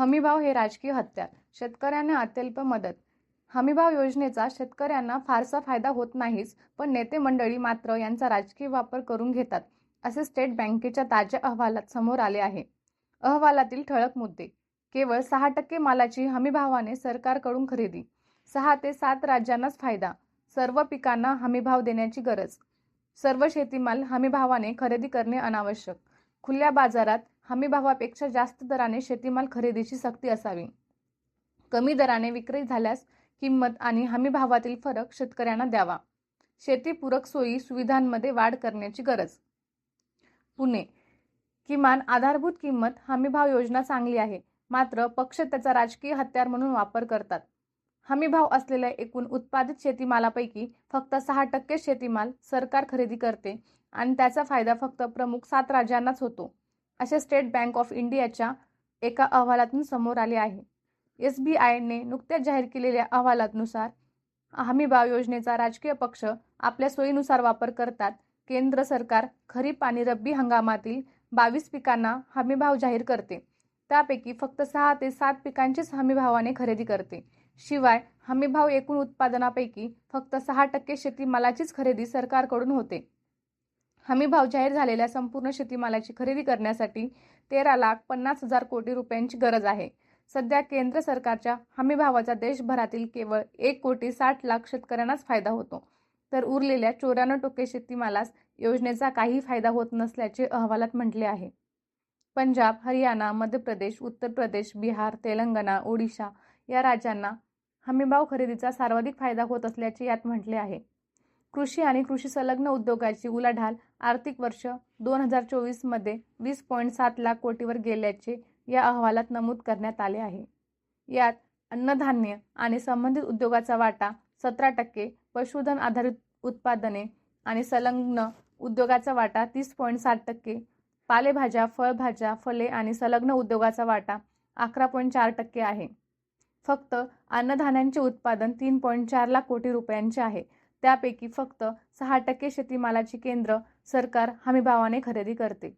हमीभाव हे राजकीय हत्यार. शेतकऱ्यांना अत्यल्प मदत. हमीभाव योजनेचा शेतकऱ्यांना फारसा फायदा होत नाहीच पण नेते मंडळी मात्र यांचा राजकीय वापर करून घेतात असे स्टेट बँकेच्या ताज्या अहवालात समोर आले आहे. अहवालातील ठळक मुद्दे. केवळ सहा टक्के मालाची हमीभावाने सरकारकडून खरेदी. सहा ते सात राज्यांनाच फायदा. सर्व पिकांना हमीभाव देण्याची गरज. सर्व शेतीमाल हमीभावाने खरेदी करणे अनावश्यक. खुल्या बाजारात हमीभावापेक्षा जास्त दराने शेतीमाल खरेदीची सक्ती असावी. कमी दराने विक्री झाल्यास किंमत आणि हमीभावातील फरक शेतकऱ्यांना द्यावा. शेतीपूरक सोयी सुविधांमध्ये वाढ करण्याची गरज. पुणे. किमान आधारभूत किंमत हमीभाव योजना चांगली आहे. मात्र पक्ष त्याचा राजकीय हत्यार म्हणून वापर करतात. हमीभाव असलेल्या एकूण उत्पादित शेतीमालापैकी फक्त सहा टक्के शेतीमाल सरकार खरेदी करते आणि त्याचा फायदा फक्त प्रमुख सात राज्यांनाच होतो. असे स्टेट बँक ऑफ इंडियाच्या एका अहवालातून समोर आले आहे. एस बी आयने नुकत्याच जाहीर केलेल्या अहवालानुसार हमीभाव योजनेचा राजकीय पक्ष आपल्या सोयीनुसार वापर करतात. केंद्र सरकार खरीप आणि रब्बी हंगामातील बावीस पिकांना हमीभाव जाहीर करते. त्यापैकी फक्त सहा ते सात पिकांचीच हमीभावाने खरेदी करते. शिवाय हमीभाव एकूण उत्पादनापैकी फक्त सहा टक्के शेतीमालाचीच खरेदी सरकारकडून होते. हमीभाव जाहीर झालेल्या संपूर्ण शेतीमालाची खरेदी करण्यासाठी तेरा लाख पन्नास हजार कोटी रुपयांची गरज आहे. सध्या केंद्र सरकारच्या हमीभावाचा देशभरातील केवळ एक कोटी साठ लाख शेतकऱ्यांनाच फायदा होतो. तर उरलेल्या चौऱ्याण्णव टक्के शेतीमालास योजनेचा काही फायदा होत नसल्याचे अहवालात म्हटले आहे. पंजाब हरियाणा मध्य प्रदेश उत्तर प्रदेश बिहार तेलंगणा ओडिशा या राज्यांना हमीभाव खरेदीचा सर्वाधिक फायदा होत असल्याचे यात म्हटले आहे. कृषी आणि कृषी संलग्न उद्योगाची उलाढाल आर्थिक वर्ष दोन हजार चोवीसमध्ये वीस पॉईंट सात लाख कोटीवर गेल्याचे या अहवालात नमूद करण्यात आले आहे. यात अन्नधान्य आणि संबंधित उद्योगाचा वाटा सतरा टक्के पशुधन आधारित उत्पादने आणि संलग्न उद्योगाचा वाटा तीस पॉईंट सात टक्के पालेभाज्या फळभाज्या फले आणि संलग्न उद्योगाचा वाटा अकरा पॉईंट चार टक्के आहे. फक्त अन्नधान्यांचे उत्पादन तीन पॉईंट चार लाख कोटी रुपयांचे आहे. त्यापैकी फक्त सहा टक्के शेतीमालाची केंद्र सरकार हमीभावाने खरेदी करते.